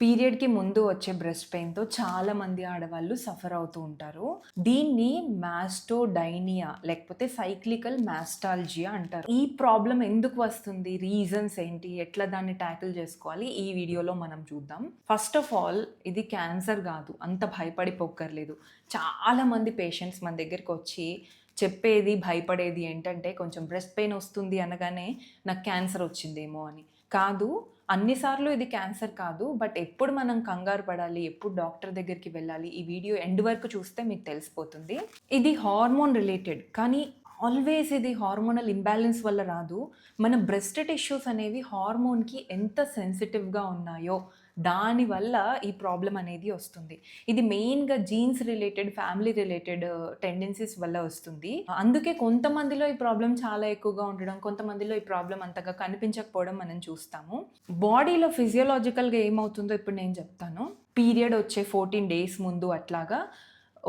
పీరియడ్కి ముందు వచ్చే బ్రెస్ట్ పెయిన్తో చాలామంది ఆడవాళ్ళు సఫర్ అవుతూ ఉంటారు. దీన్ని మాస్టోడైనియా లేకపోతే సైక్లికల్ మాస్టాలజియా అంటారు. ఈ ప్రాబ్లం ఎందుకు వస్తుంది? రీజన్స్ ఏంటి? ఎట్లా దాన్ని ట్యాకిల్ చేసుకోవాలి? ఈ వీడియోలో మనం చూద్దాం. ఫస్ట్ ఆఫ్ ఆల్ ఇది క్యాన్సర్ కాదు. అంత భయపడిపోక్కర్లేదు. చాలామంది పేషెంట్స్ మన దగ్గరికి వచ్చి చెప్పేది భయపడేది ఏంటంటే కొంచెం బ్రెస్ట్ పెయిన్ వస్తుంది అనగానే నాకు క్యాన్సర్ వచ్చిందేమో అని. కాదు అన్నిసార్లు ఇది క్యాన్సర్ కాదు బట్ ఎప్పుడు మనం కంగారు పడాలి ఎప్పుడు డాక్టర్ దగ్గరికి వెళ్ళాలి ఈ వీడియో ఎండ్ వరకు చూస్తే మీకు తెలిసిపోతుంది. ఇది హార్మోన్ రిలేటెడ్ కానీ ఆల్వేస్ ఇది హార్మోనల్ ఇంబ్యాలెన్స్ వల్ల రాదు. మన బ్రెస్ట్ టిష్యూస్ అనేవి హార్మోన్కి ఎంత సెన్సిటివ్గా ఉన్నాయో దానివల్ల ఈ ప్రాబ్లం అనేది వస్తుంది. ఇది మెయిన్గా genes related family related tendencies వల్ల వస్తుంది. అందుకే కొంతమందిలో ఈ ప్రాబ్లం చాలా ఎక్కువగా ఉండడం కొంతమందిలో ఈ ప్రాబ్లం అంతగా కనిపించకపోవడం మనం చూస్తాము. బాడీలో ఫిజియోలాజికల్గా ఏమవుతుందో ఇప్పుడు నేను చెప్తాను. పీరియడ్ వచ్చే ఫోర్టీన్ డేస్ ముందు అట్లాగా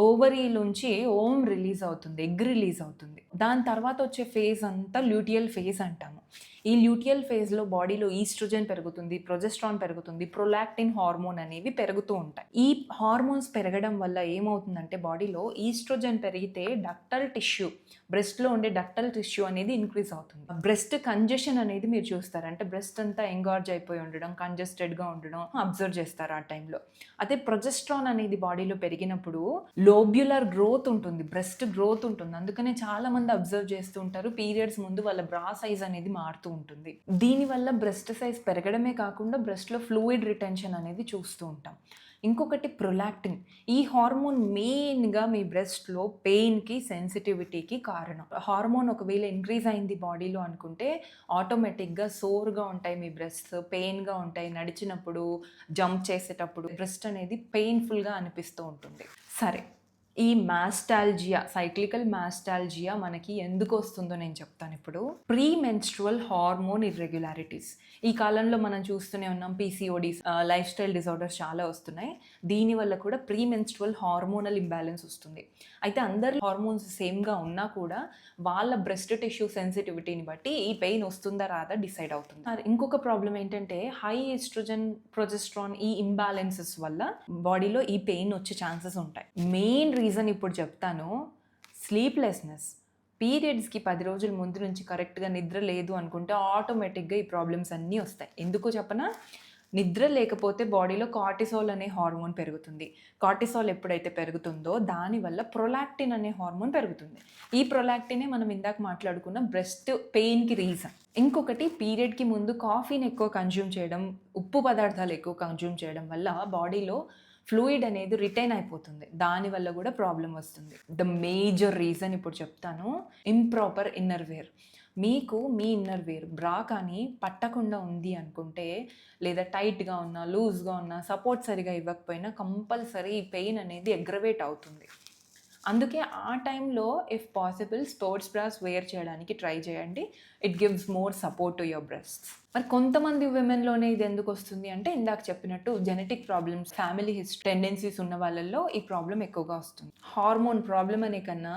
ఓవరీలోంచి ఓమ్ రిలీజ్ అవుతుంది ఎగ్ రిలీజ్ అవుతుంది. దాని తర్వాత వచ్చే ఫేజ్ అంతా ల్యూటియల్ ఫేజ్ అంటాము. ఈ ల్యూటియల్ ఫేజ్లో బాడీలో ఈస్ట్రోజన్ పెరుగుతుంది ప్రొజెస్ట్రాన్ పెరుగుతుంది ప్రొలాక్టిన్ హార్మోన్ అనేవి పెరుగుతూ ఉంటాయి. ఈ హార్మోన్స్ పెరగడం వల్ల ఏమవుతుందంటే బాడీలో ఈస్ట్రోజన్ పెరిగితే డక్టల్ టిష్యూ బ్రెస్ట్లో ఉండే డక్టల్ టిష్యూ అనేది ఇంక్రీజ్ అవుతుంది. బ్రెస్ట్ కంజెషన్ అనేది మీరు చూస్తారు. అంటే బ్రెస్ట్ అంతా ఎంగార్జ్ అయిపోయి ఉండడం కంజెస్టెడ్గా ఉండడం అబ్జర్వ్ చేస్తారు ఆ టైంలో అదే ప్రొజెస్ట్రాన్ అనేది బాడీలో పెరిగినప్పుడు లోబ్యులర్ గ్రోత్ ఉంటుంది బ్రెస్ట్ గ్రోత్ ఉంటుంది. అందుకనే చాలా మంది అబ్జర్వ్ చేస్తూ ఉంటారు పీరియడ్స్ ముందు వాళ్ళ బ్రా సైజ్ అనేది మారుతూ ఉంటుంది. దీనివల్ల బ్రెస్ట్ సైజ్ పెరగడమే కాకుండా బ్రెస్ట్లో ఫ్లూయిడ్ రిటెన్షన్ అనేది చూస్తూ ఉంటాం. ఇంకొకటి ప్రొలాక్టిన్ ఈ హార్మోన్ మెయిన్గా మీ బ్రెస్ట్లో పెయిన్కి సెన్సిటివిటీకి కారణం. హార్మోన్ ఒకవేళ ఇంక్రీజ్ అయింది బాడీలో అనుకుంటే ఆటోమేటిక్గా సోర్గా ఉంటాయి మీ బ్రెస్ట్ పెయిన్గా ఉంటాయి. నడిచినప్పుడు జంప్ చేసేటప్పుడు బ్రెస్ట్ అనేది పెయిన్ఫుల్గా అనిపిస్తూ ఉంటుంది. సరే ఈ మాస్టాల్జియా సైక్లికల్ మాస్టాల్జియా మనకి ఎందుకు వస్తుందో నేను చెప్తాను ఇప్పుడు. Pre menstrual hormone irregularities. ఈ కాలంలో మనం చూస్తూనే ఉన్నాం పీసీఓడీస్ లైఫ్ స్టైల్ డిజార్డర్స్ చాలా వస్తున్నాయి. దీనివల్ల కూడా ప్రీ మెన్స్ట్రువల్ హార్మోనల్ ఇంబ్యాలెన్స్ వస్తుంది. అయితే అందరి హార్మోన్స్ సేమ్గా ఉన్నా కూడా వాళ్ళ బ్రెస్ట్ టిష్యూ సెన్సిటివిటీని బట్టి ఈ పెయిన్ వస్తుందా రాదా డిసైడ్ అవుతుంది. ఇంకొక ప్రాబ్లం ఏంటంటే హై ఎస్ట్రోజన్ ప్రొజెస్ట్రాన్ ఈ ఇంబ్యాలెన్సెస్ వల్ల బాడీలో ఈ పెయిన్ వచ్చే ఛాన్సెస్ ఉంటాయి. మెయిన్ రీజన్ ఇప్పుడు చెప్తాను. స్లీప్లెస్నెస్ పీరియడ్స్కి పది రోజుల ముందు నుంచి కరెక్ట్గా నిద్ర లేదు అనుకుంటే ఆటోమేటిక్గా ఈ ప్రాబ్లమ్స్ అన్నీ వస్తాయి. ఎందుకు చెప్పనా? నిద్ర లేకపోతే బాడీలో కార్టిసాల్ అనే హార్మోన్ పెరుగుతుంది. కార్టిసాల్ ఎప్పుడైతే పెరుగుతుందో దానివల్ల ప్రొలాక్టిన్ అనే హార్మోన్ పెరుగుతుంది. ఈ ప్రొలాక్టినే మనం ఇందాక మాట్లాడుకున్న బ్రెస్ట్ పెయిన్కి రీజన్ ఇంకొకటి పీరియడ్కి ముందు కాఫీని ఎక్కువ కన్జ్యూమ్ చేయడం ఉప్పు పదార్థాలు ఎక్కువ కన్జ్యూమ్ చేయడం వల్ల బాడీలో ఫ్లూయిడ్ అనేది రిటైన్ అయిపోతుంది. దానివల్ల కూడా ప్రాబ్లం వస్తుంది. ద మేజర్ రీజన్ ఇప్పుడు చెప్తాను. Improper inner wear. మీకు మీ ఇన్నర్ వేర్ బ్రా కానీ పట్టకుండా ఉంది అనుకుంటే లేదా టైట్గా ఉన్నా లూజ్గా ఉన్నా సపోర్ట్ సరిగా ఇవ్వకపోయినా కంపల్సరీ ఈ పెయిన్ అనేది అగ్రవేట్ అవుతుంది. అందుకే ఆ టైంలో if possible sports bras wear చేయడానికి ట్రై చేయండి. It gives more support to your breast మరి కొంతమంది విమెన్లోనే ఇది ఎందుకు వస్తుంది అంటే ఇందాక చెప్పినట్టు genetic problems family history tendencies ఉన్న వాళ్ళల్లో ఈ ప్రాబ్లం ఎక్కువగా వస్తుంది. హార్మోన్ ప్రాబ్లం అనే కన్నా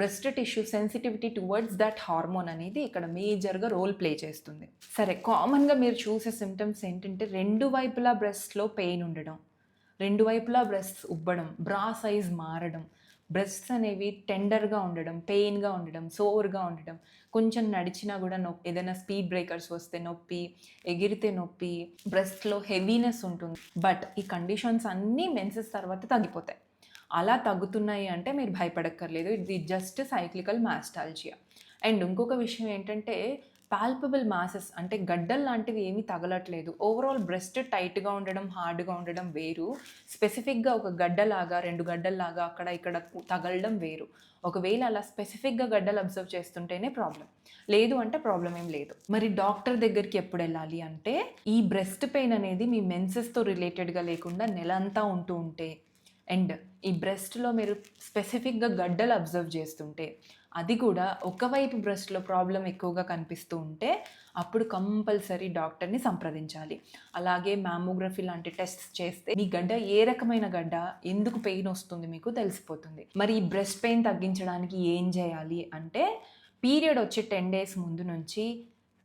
breast tissue sensitivity towards that hormone అనేది ఇక్కడ మేజర్గా రోల్ ప్లే చేస్తుంది. సరే కామన్గా మీరు చూసే సిమ్టమ్స్ ఏంటంటే రెండు వైపులా బ్రెస్ట్లో పెయిన్ ఉండడం రెండు వైపులా బ్రెస్ట్ ఉబ్బడం బ్రా సైజ్ మారడం బ్రెస్ట్స్ అనేవి టెండర్గా ఉండడం పెయిన్గా ఉండడం సోర్గా ఉండడం కొంచెం నడిచినా కూడా నొప్పి ఏదైనా స్పీడ్ బ్రేకర్స్ వస్తే నొప్పి ఎగిరితే నొప్పి బ్రెస్ట్లో హెవీనెస్ ఉంటుంది. బట్ ఈ కండిషన్స్ అన్నీ మెన్సెస్ తర్వాత తగ్గిపోతాయి. అలా తగ్గుతున్నాయి అంటే మీరు భయపడక్కర్లేదు. ఇది జస్ట్ సైక్లికల్ మాస్టాల్జియా. అండ్ ఇంకొక విషయం ఏంటంటే పాల్పబుల్ మాసెస్ అంటే గడ్డలు లాంటివి ఏమీ తగలట్లేదు. ఓవరాల్ బ్రెస్ట్ టైట్గా ఉండడం హార్డ్గా ఉండడం వేరు. స్పెసిఫిక్గా ఒక గడ్డలాగా రెండు గడ్డల్లాగా అక్కడ ఇక్కడ తగలడం వేరు. ఒకవేళ అలా స్పెసిఫిక్గా గడ్డలు అబ్జర్వ్ చేస్తుంటేనే ప్రాబ్లం లేదు అంటే ప్రాబ్లం ఏం లేదు. మరి డాక్టర్ దగ్గరికి ఎప్పుడు వెళ్ళాలి అంటే ఈ బ్రెస్ట్ పెయిన్ అనేది మీ మెన్సెస్తో రిలేటెడ్గా లేకుండా నెలంతా ఉంటూ ఉంటే అండ్ ఈ బ్రెస్ట్లో మీరు స్పెసిఫిక్గా గడ్డలు అబ్జర్వ్ చేస్తుంటే అది కూడా ఒకవైపు బ్రెస్ట్లో ప్రాబ్లం ఎక్కువగా కనిపిస్తూ ఉంటే అప్పుడు కంపల్సరీ డాక్టర్ని సంప్రదించాలి. అలాగే మ్యామోగ్రఫీ లాంటి టెస్ట్ చేస్తే మీ గడ్డ ఏ రకమైన గడ్డ ఎందుకు పెయిన్ వస్తుంది మీకు తెలిసిపోతుంది. మరి ఈ బ్రెస్ట్ పెయిన్ తగ్గించడానికి ఏం చేయాలి అంటే పీరియడ్ వచ్చే టెన్ డేస్ ముందు నుంచి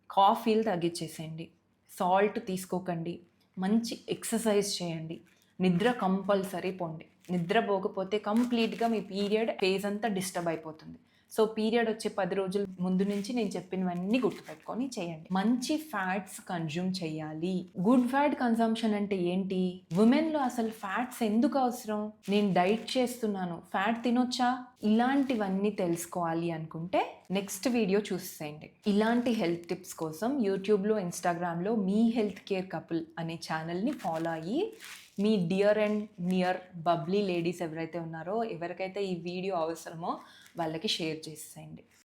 కాఫీలు తగ్గించేసేయండి. సాల్ట్ తీసుకోకండి. మంచి ఎక్సర్సైజ్ చేయండి. నిద్ర కంపల్సరీ పోండి. నిద్రపోకపోతే కంప్లీట్గా మీ పీరియడ్ ఫేజ్ అంతా డిస్టర్బ్ అయిపోతుంది. సో పీరియడ్ వచ్చే పది రోజుల ముందు నుంచి నేను చెప్పినవన్నీ గుర్తుపెట్టుకొని చేయండి. మంచి ఫ్యాట్స్ కన్జ్యూమ్ చేయాలి గుడ్ ఫ్యాట్ కన్సంప్షన్ అంటే ఏంటి? ఉమెన్లో అసలు ఫ్యాట్స్ ఎందుకు అవసరం? నేను డైట్ చేస్తున్నాను. ఫ్యాట్ తినొచ్చా? ఇలాంటివన్నీ తెలుసుకోవాలి అనుకుంటే నెక్స్ట్ వీడియో చూసేయండి. ఇలాంటి హెల్త్ టిప్స్ కోసం యూట్యూబ్లో ఇన్స్టాగ్రామ్లో మీ హెల్త్ కేర్ కపుల్ అనే ఛానల్ని ఫాలో అయ్యి మీ dear and near bubbly ladies ఎవరైతే ఉన్నారో ఎవరికైతే ఈ వీడియో అవసరమో వాళ్ళకి షేర్ చేసేయండి.